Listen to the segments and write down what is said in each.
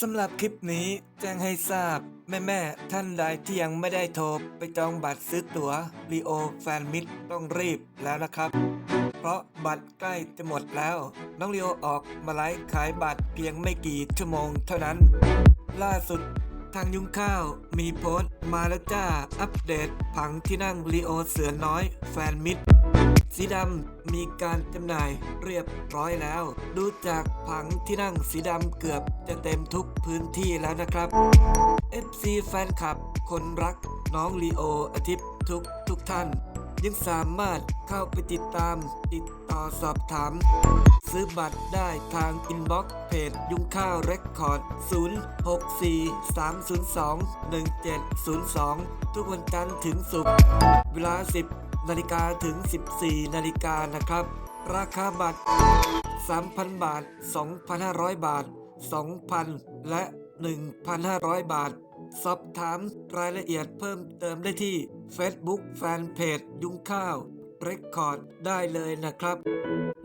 สำหรับคลิปนี้แจ้งให้ทราบ แม่แม่ท่านใดที่ยังไม่ได้โทรไปจองบัตรซื้อตั๋วรีโอแฟนมิตรต้องรีบแล้วนะครับ เพราะบัตรใกล้จะหมดแล้ว น้องลีโอออกมาไลฟ์ขายบัตรเพียงไม่กี่ชั่วโมงเท่านั้น ล่าสุด ทางยุ้งข้าว มีโพสต์มาแล้วจ้า อัปเดต ผังที่นั่งลีโอเสือน้อย แฟนมิดสีดำมีการจำหน่ายเรียบร้อยแล้ว ดูจากผังที่นั่งสีดำเกือบจะเต็มทุกพื้นที่แล้วนะครับ FC แฟนคลับ คนรักน้องลีโออาทิตย์ทุกทุกท่าน ยังสามารถเข้าไปติดตาม ติดต่อสอบถาม ซื้อบัตรได้ทางอินบ็อกซ์เพจยุงข้าวเรคคอร์ด 0643021702 ทุกวันจันทร์ถึงศุกร์เวลา 10 นาฬิกาถึง 14 นาฬิกานะครับ ราคาบัตร 3,000 บาท 2,500 บาท 2,000 และ 1,500 บาท สอบถามรายละเอียดเพิ่มเติมได้ที่ Facebook Fanpage ยุงข้าวเรคคอร์ดได้เลยนะครับ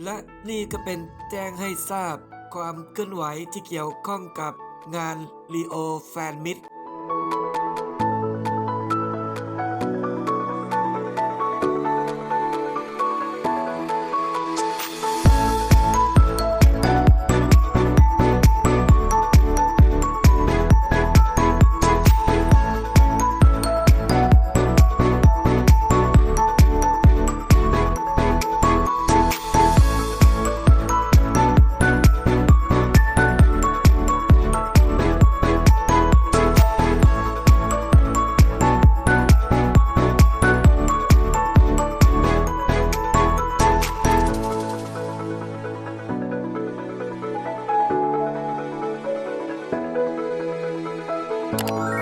และนี่ก็เป็นแจ้งให้ทราบความเคลื่อนไหวที่เกี่ยวข้องกับงาน Leo Fan Meet Bye.